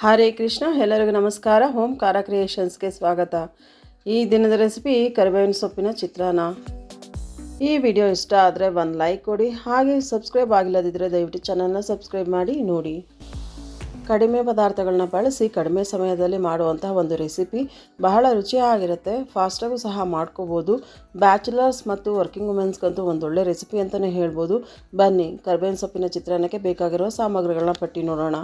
ಹರೇ ಕೃಷ್ಣ, ಎಲ್ಲರಿಗೂ ನಮಸ್ಕಾರ. ಹೋಮ್ ಕಾರ ಕ್ರಿಯೇಷನ್ಸ್ಗೆ ಸ್ವಾಗತ. ಈ ದಿನದ ರೆಸಿಪಿ ಕರಿಬೇವಿನ ಸೊಪ್ಪಿನ ಚಿತ್ರಾನ್ನ. ಈ ವಿಡಿಯೋ ಇಷ್ಟ ಆದರೆ ಒಂದು ಲೈಕ್ ಕೊಡಿ, ಹಾಗೆ ಸಬ್ಸ್ಕ್ರೈಬ್ ಆಗಿಲ್ಲದಿದ್ದರೆ ದಯವಿಟ್ಟು ಚಾನಲ್ನ ಸಬ್ಸ್ಕ್ರೈಬ್ ಮಾಡಿ, ನೋಡಿ. ಕಡಿಮೆ ಪದಾರ್ಥಗಳನ್ನ ಬಳಸಿ ಕಡಿಮೆ ಸಮಯದಲ್ಲಿ ಮಾಡುವಂತಹ ಒಂದು ರೆಸಿಪಿ ಬಹಳ ರುಚಿಯಾಗಿರುತ್ತೆ. ಫಾಸ್ಟಾಗೂ ಸಹ ಮಾಡ್ಕೋಬೋದು. ಬ್ಯಾಚುಲರ್ಸ್ ಮತ್ತು ವರ್ಕಿಂಗ್ ವುಮೆನ್ಸ್ಗಂತೂ ಒಂದೊಳ್ಳೆ ರೆಸಿಪಿ ಅಂತಲೇ ಹೇಳ್ಬೋದು. ಬನ್ನಿ, ಕರಿಬೇವಿನ ಸೊಪ್ಪಿನ ಚಿತ್ರಾನ್ನಕ್ಕೆ ಬೇಕಾಗಿರುವ ಸಾಮಗ್ರಿಗಳನ್ನ ಪಟ್ಟಿ ನೋಡೋಣ.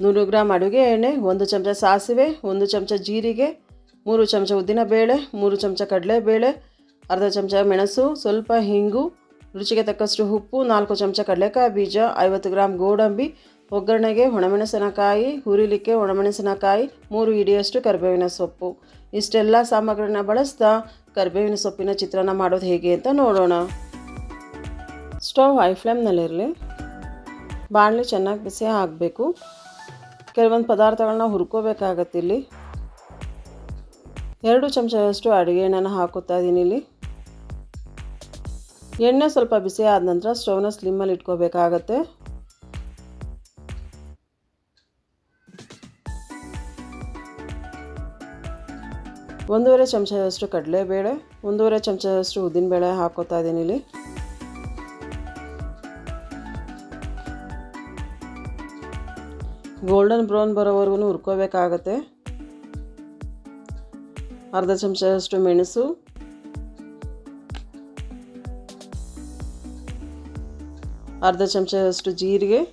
ನೂರು ಗ್ರಾಮ್ ಅಡುಗೆ ಎಣ್ಣೆ, ಒಂದು ಚಮಚ ಸಾಸಿವೆ, ಒಂದು ಚಮಚ ಜೀರಿಗೆ, ಮೂರು ಚಮಚ ಉದ್ದಿನ ಬೇಳೆ, ಮೂರು ಚಮಚ ಕಡಲೆಬೇಳೆ, ಅರ್ಧ ಚಮಚ ಮೆಣಸು, ಸ್ವಲ್ಪ ಹಿಂಗು, ರುಚಿಗೆ ತಕ್ಕಷ್ಟು ಉಪ್ಪು, ನಾಲ್ಕು ಚಮಚ ಕಡಲೆಕಾಯಿ ಬೀಜ, ಐವತ್ತು ಗ್ರಾಮ್ ಗೋಡಂಬಿ, ಒಗ್ಗರಣೆಗೆ ಒಣಮೆಣಸಿನಕಾಯಿ, ಹುರಿಲಿಕ್ಕೆ ಒಣಮೆಣಸಿನಕಾಯಿ, ಮೂರು ಇಡಿಯಷ್ಟು ಕರಿಬೇವಿನ ಸೊಪ್ಪು. ಇಷ್ಟೆಲ್ಲ ಸಾಮಗ್ರಿನ ಬಳಸ್ತಾ ಕರಿಬೇವಿನ ಸೊಪ್ಪಿನ ಚಿತ್ರಾನ್ನ ಮಾಡೋದು ಹೇಗೆ ಅಂತ ನೋಡೋಣ. ಸ್ಟವ್ ಹೈ ಫ್ಲೇಮ್ನಲ್ಲಿರಲಿ. ಬಾಣಲಿ ಚೆನ್ನಾಗಿ ಬಿಸಿ ಆಗಬೇಕು. ಕೆಲವೊಂದು ಪದಾರ್ಥಗಳನ್ನ ಹುರ್ಕೋಬೇಕಾಗತ್ತೆ ಇಲ್ಲಿ. ಎರಡು ಚಮಚದಷ್ಟು ಅಡುಗೆ ಎಣ್ಣೆನ ಹಾಕುತ್ತಾ ಇದ್ದೀನಿ ಇಲ್ಲಿ. ಎಣ್ಣೆ ಸ್ವಲ್ಪ ಬಿಸಿ ಆದ ನಂತರ ಸ್ಟವ್ನ ಸ್ಲಿಮ್ಮಲ್ಲಿ ಇಟ್ಕೋಬೇಕಾಗತ್ತೆ. ಒಂದೂವರೆ ಚಮಚದಷ್ಟು ಕಡಲೆಬೇಳೆ, ಒಂದೂವರೆ ಚಮಚದಷ್ಟು ಉದ್ದಿನಬೇಳೆ ಹಾಕೋತಾ ಇದ್ದೀನಿ ಇಲ್ಲಿ. ಗೋಲ್ಡನ್ ಬ್ರೌನ್ ಬರೋವರೆಗೂ ಹುರ್ಕೋಬೇಕಾಗತ್ತೆ. ಅರ್ಧ ಚಮಚದಷ್ಟು ಮೆಣಸು. ಅರ್ಧ ಚಮಚದಷ್ಟು ಜೀರಿಗೆ.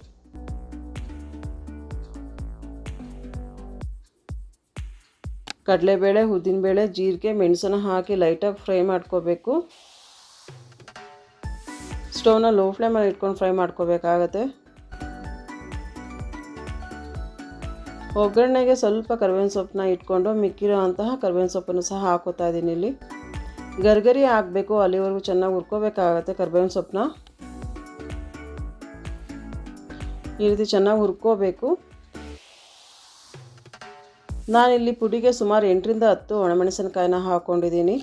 ಕಡಲೆಬೇಳೆ, ಉದ್ದಿನಬೇಳೆ, ಜೀರಿಗೆ, ಮೆಣಸನ್ನು ಹಾಕಿ ಲೈಟಾಗಿ ಫ್ರೈ ಮಾಡ್ಕೋಬೇಕು. ಸ್ಟವ್ನ ಲೋ ಫ್ಲೇಮಲ್ಲಿ ಇಟ್ಕೊಂಡು ಫ್ರೈ ಮಾಡ್ಕೋಬೇಕಾಗತ್ತೆ. ಒಗ್ಗರಣೆಗೆ ಸ್ವಲ್ಪ ಕರಿಬೇವಿನ ಸೊಪ್ಪನ್ನ ಇಟ್ಕೊಂಡು ಮಿಕ್ಕಿರೋ ಅಂತಹ ಕರಿಬೇವಿನ ಸೊಪ್ಪನ್ನು ಸಹ ಹಾಕೋತಾ ಇದ್ದೀನಿ ಇಲ್ಲಿ. ಗರ್ಗರಿ ಹಾಕಬೇಕು, ಅಲ್ಲಿವರೆಗೂ ಚೆನ್ನಾಗಿ ಹುರ್ಕೋಬೇಕಾಗತ್ತೆ ಕರಿಬೇವಿನ ಸೊಪ್ಪನ್ನ. ಈ ರೀತಿ ಚೆನ್ನಾಗಿ ಹುರ್ಕೋಬೇಕು. ನಾನಿಲ್ಲಿ ಪುಡಿಗೆ ಸುಮಾರು ಎಂಟರಿಂದ ಹತ್ತು ಒಣಮೆಣಸಿನಕಾಯಿನ ಹಾಕ್ಕೊಂಡಿದ್ದೀನಿ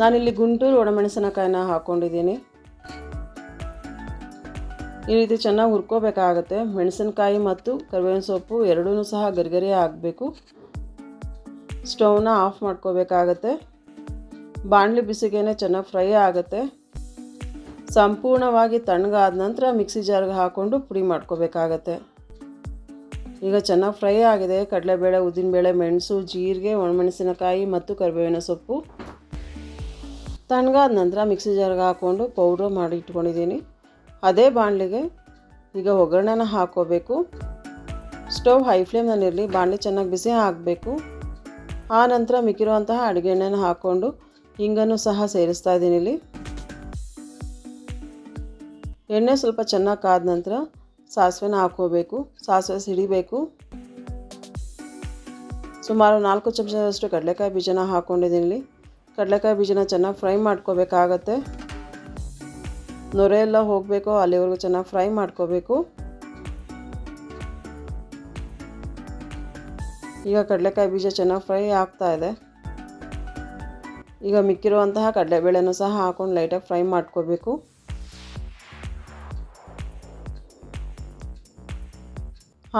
ನಾನಿಲ್ಲಿ ಗುಂಟೂರು ಒಣಮೆಣಸಿನಕಾಯಿನ ಹಾಕ್ಕೊಂಡಿದ್ದೀನಿ ಈ ರೀತಿ ಚೆನ್ನಾಗಿ ಹುರ್ಕೋಬೇಕಾಗತ್ತೆ. ಮೆಣಸಿನಕಾಯಿ ಮತ್ತು ಕರಿಬೇವಿನ ಸೊಪ್ಪು ಎರಡೂ ಸಹ ಗರಿಗರಿ ಆಗಬೇಕು. ಸ್ಟೌವ್ನ ಆಫ್ ಮಾಡ್ಕೋಬೇಕಾಗತ್ತೆ. ಬಾಣಲಿ ಬಿಸಿಗೇನೆ ಚೆನ್ನಾಗಿ ಫ್ರೈ ಆಗುತ್ತೆ. ಸಂಪೂರ್ಣವಾಗಿ ತಣ್ಣಗಾದ ನಂತರ ಮಿಕ್ಸಿ ಜಾರ್ಗೆ ಹಾಕ್ಕೊಂಡು ಪುಡಿ ಮಾಡ್ಕೋಬೇಕಾಗತ್ತೆ. ಈಗ ಚೆನ್ನಾಗಿ ಫ್ರೈ ಆಗಿದೆ. ಕಡಲೆಬೇಳೆ, ಉದ್ದಿನಬೇಳೆ, ಮೆಣಸು, ಜೀರಿಗೆ, ಒಣಮೆಣಸಿನಕಾಯಿ ಮತ್ತು ಕರಿಬೇವಿನ ಸೊಪ್ಪು. ತಣ್ಣಗಾದ ನಂತರ ಮಿಕ್ಸಿ ಜಾರ್ಗೆ ಹಾಕ್ಕೊಂಡು ಪೌಡ್ರ್ ಮಾಡಿ ಇಟ್ಕೊಂಡಿದ್ದೀನಿ. ಅದೇ ಬಾಣಲಿಗೆ ಈಗ ಒಗ್ಗರಣೆನ ಹಾಕೋಬೇಕು. ಸ್ಟವ್ ಹೈ ಫ್ಲೇಮ್ನಲ್ಲಿರಲಿ ಬಾಣಲಿ ಚೆನ್ನಾಗಿ ಬಿಸಿ ಹಾಕಬೇಕು ಆ ನಂತರ ಮಿಕ್ಕಿರುವಂತಹ ಅಡುಗೆ ಎಣ್ಣೆನ ಹಾಕ್ಕೊಂಡು ಹಿಂಗನ್ನು ಸಹ ಸೇರಿಸ್ತಾ ಇದ್ದೀನಿ ಇಲ್ಲಿ. ಎಣ್ಣೆ ಸ್ವಲ್ಪ ಚೆನ್ನಾಗಿ ಕಾದ ನಂತರ ಸಾಸಿವೆನ ಹಾಕೋಬೇಕು. ಸಾಸಿವೆ ಸಿಡಿಬೇಕು. ಸುಮಾರು ನಾಲ್ಕು ಚಮಚದಷ್ಟು ಕಡಲೆಕಾಯಿ ಬೀಜನ ಹಾಕ್ಕೊಂಡಿದ್ದೀನಿ ಇಲ್ಲಿ. ಕಡಲೆಕಾಯಿ ಬೀಜನ ಚೆನ್ನಾಗಿ ಫ್ರೈ ಮಾಡ್ಕೋಬೇಕಾಗತ್ತೆ. ನೊರೆ ಎಲ್ಲ ಹೋಗಬೇಕು, ಅಲ್ಲಿವರೆಗೂ ಚೆನ್ನಾಗಿ ಫ್ರೈ ಮಾಡ್ಕೋಬೇಕು. ಈಗ ಕಡಲೆಕಾಯಿ ಬೀಜ ಚೆನ್ನಾಗಿ ಫ್ರೈ ಆಗ್ತಾ ಇದೆ. ಈಗ ಮಿಕ್ಕಿರುವಂತಹ ಕಡಲೆಬೇಳೆನೂ ಸಹ ಹಾಕೊಂಡು ಲೈಟಾಗಿ ಫ್ರೈ ಮಾಡ್ಕೋಬೇಕು.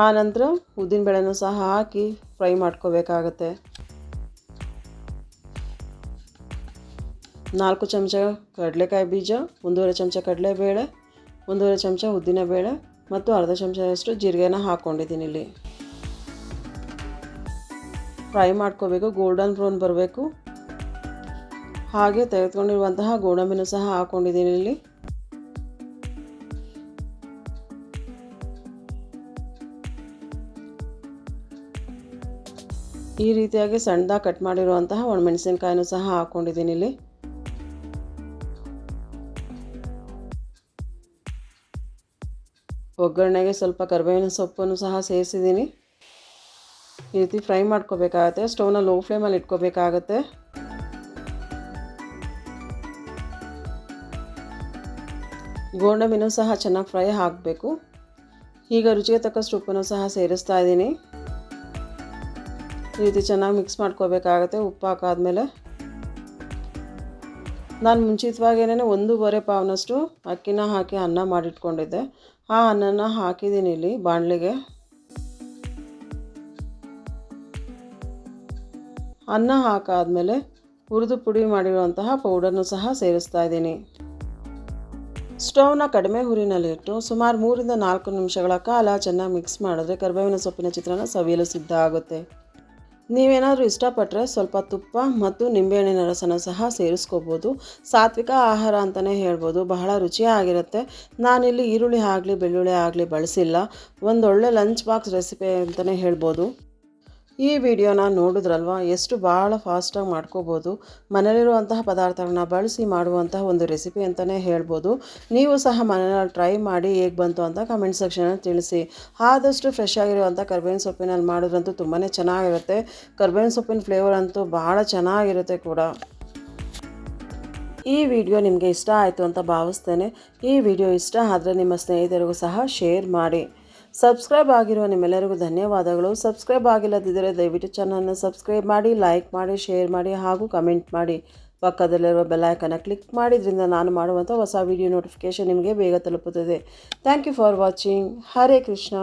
ಆನಂತರ ನಂತರ ಉದ್ದಿನಬೇಳೆನೂ ಸಹ ಹಾಕಿ ಫ್ರೈ ಮಾಡ್ಕೋಬೇಕಾಗತ್ತೆ. ನಾಲ್ಕು ಚಮಚ ಕಡಲೆಕಾಯಿ ಬೀಜ, ಒಂದೂವರೆ ಚಮಚ ಕಡಲೆಬೇಳೆ, ಒಂದೂವರೆ ಚಮಚ ಉದ್ದಿನಬೇಳೆ ಮತ್ತು ಅರ್ಧ ಚಮಚದಷ್ಟು ಜೀರಿಗೆನ ಹಾಕ್ಕೊಂಡಿದ್ದೀನಿ ಇಲ್ಲಿ. ಫ್ರೈ ಮಾಡ್ಕೋಬೇಕು, ಗೋಲ್ಡನ್ ಬ್ರೌನ್ ಬರಬೇಕು. ಹಾಗೆ ತೆಗೆದುಕೊಂಡಿರುವಂತಹ ಗೋಡಂಬಿನೂ ಸಹ ಹಾಕ್ಕೊಂಡಿದ್ದೀನಿ ಇಲ್ಲಿ. ಈ ರೀತಿಯಾಗಿ ಸಣ್ಣದಾಗಿ ಕಟ್ ಮಾಡಿರುವಂತಹ ಒಣಮೆಣಸಿನ್ಕಾಯಿನೂ ಸಹ ಹಾಕ್ಕೊಂಡಿದ್ದೀನಿ ಇಲ್ಲಿ. ಒಗ್ಗರಣೆಗೆ ಸ್ವಲ್ಪ ಕರಿಬೇವಿನ ಸೊಪ್ಪನ್ನು ಸಹ ಸೇರಿಸಿದ್ದೀನಿ. ಈ ರೀತಿ ಫ್ರೈ ಮಾಡ್ಕೋಬೇಕಾಗತ್ತೆ. ಸ್ಟವ್ನ ಲೋ ಫ್ಲೇಮಲ್ಲಿ ಇಟ್ಕೋಬೇಕಾಗತ್ತೆ. ಗೋಡಂಬಿನೂ ಸಹ ಚೆನ್ನಾಗಿ ಫ್ರೈ ಹಾಕಬೇಕು ಈಗ ರುಚಿಗೆ ತಕ್ಕಷ್ಟು ಉಪ್ಪನ್ನು ಸಹ ಸೇರಿಸ್ತಾ ಇದ್ದೀನಿ. ಈ ರೀತಿ ಚೆನ್ನಾಗಿ ಮಿಕ್ಸ್ ಮಾಡ್ಕೋಬೇಕಾಗತ್ತೆ ಉಪ್ಪು ಹಾಕಾದ್ಮೇಲೆ. ನಾನು ಮುಂಚಿತವಾಗೇನೆ ಒಂದೂವರೆ ಪಾವ್ನಷ್ಟು ಅಕ್ಕಿನ ಹಾಕಿ ಅನ್ನ ಮಾಡಿಟ್ಕೊಂಡಿದ್ದೆ. ಆ ಅನ್ನನ ಹಾಕಿದ್ದೀನಿ ಇಲ್ಲಿ ಬಾಣಲೆಗೆ. ಅನ್ನ ಹಾಕಾದಮೇಲೆ ಹುರಿದು ಪುಡಿ ಮಾಡಿರುವಂತಹ ಪೌಡರ್ನು ಸಹ ಸೇರಿಸ್ತಾ ಇದ್ದೀನಿ. ಸ್ಟವ್ನ ಕಡಿಮೆ ಹುರಿನಲ್ಲಿಟ್ಟು ಸುಮಾರು ಮೂರಿಂದ ನಾಲ್ಕು ನಿಮಿಷಗಳ ಕಾಲ ಚೆನ್ನಾಗಿ ಮಿಕ್ಸ್ ಮಾಡಿದ್ರೆ ಕರಿಬೇವಿನ ಸೊಪ್ಪಿನ ಚಿತ್ರಾನ್ನ ಸವಿಯಲು ಸಿದ್ಧ ಆಗುತ್ತೆ. ನೀವೇನಾದರೂ ಇಷ್ಟಪಟ್ಟರೆ ಸ್ವಲ್ಪ ತುಪ್ಪ ಮತ್ತು ನಿಂಬೆಹಣ್ಣಿನ ರಸನ ಸಹ ಸೇರಿಸ್ಕೋಬೋದು. ಸಾತ್ವಿಕ ಆಹಾರ ಅಂತಲೇ ಹೇಳ್ಬೋದು. ಬಹಳ ರುಚಿಯಾಗಿರುತ್ತೆ. ನಾನಿಲ್ಲಿ ಈರುಳ್ಳಿ ಆಗಲಿ, ಬೆಳ್ಳುಳ್ಳಿ ಆಗಲಿ ಬಳಸಿಲ್ಲ. ಒಂದೊಳ್ಳೆ ಲಂಚ್ ಬಾಕ್ಸ್ ರೆಸಿಪಿ ಅಂತಲೇ ಹೇಳ್ಬೋದು. ಈ ವಿಡಿಯೋನ ನೋಡಿದ್ರಲ್ವ? ಎಷ್ಟು ಭಾಳ ಫಾಸ್ಟಾಗಿ ಮಾಡ್ಕೋಬೋದು. ಮನೆಯಲ್ಲಿರುವಂತಹ ಪದಾರ್ಥಗಳನ್ನ ಬಳಸಿ ಮಾಡುವಂತಹ ಒಂದು ರೆಸಿಪಿ ಅಂತಲೇ ಹೇಳ್ಬೋದು. ನೀವು ಸಹ ಮನೆಯಲ್ಲಿ ಟ್ರೈ ಮಾಡಿ ಹೇಗೆ ಬಂತು ಅಂತ ಕಮೆಂಟ್ ಸೆಕ್ಷನಲ್ಲಿ ತಿಳಿಸಿ. ಆದಷ್ಟು ಫ್ರೆಶ್ ಆಗಿರುವಂಥ ಕರ್ಬೇವಿನ ಸೊಪ್ಪಿನಲ್ಲಿ ಮಾಡಿದ್ರಂತೂ ತುಂಬಾ ಚೆನ್ನಾಗಿರುತ್ತೆ. ಕರ್ಬೇವಿನ ಸೊಪ್ಪಿನ ಫ್ಲೇವರ್ ಅಂತೂ ಭಾಳ ಚೆನ್ನಾಗಿರುತ್ತೆ ಕೂಡ. ಈ ವಿಡಿಯೋ ನಿಮಗೆ ಇಷ್ಟ ಆಯಿತು ಅಂತ ಭಾವಿಸ್ತೇನೆ. ಈ ವಿಡಿಯೋ ಇಷ್ಟ ಆದರೆ ನಿಮ್ಮ ಸ್ನೇಹಿತರಿಗೂ ಸಹ ಶೇರ್ ಮಾಡಿ. ಸಬ್ಸ್ಕ್ರೈಬ್ ಆಗಿರುವ ನಿಮ್ಮೆಲ್ಲರಿಗೂ ಧನ್ಯವಾದಗಳು. ಸಬ್ಸ್ಕ್ರೈಬ್ ಆಗಿಲ್ಲದಿದ್ದರೆ ದಯವಿಟ್ಟು ಚಾನಲ್ನ ಸಬ್ಸ್ಕ್ರೈಬ್ ಮಾಡಿ, ಲೈಕ್ ಮಾಡಿ, ಶೇರ್ ಮಾಡಿ ಹಾಗೂ ಕಮೆಂಟ್ ಮಾಡಿ. ಪಕ್ಕದಲ್ಲಿರುವ ಬೆಲ್ಲೈಕನ್ನು ಕ್ಲಿಕ್ ಮಾಡಿದ್ರಿಂದ ನಾನು ಮಾಡುವಂಥ ಹೊಸ ವಿಡಿಯೋ ನೋಟಿಫಿಕೇಷನ್ ನಿಮಗೆ ಬೇಗ ತಲುಪುತ್ತದೆ. Thank you for watching. Hare Krishna.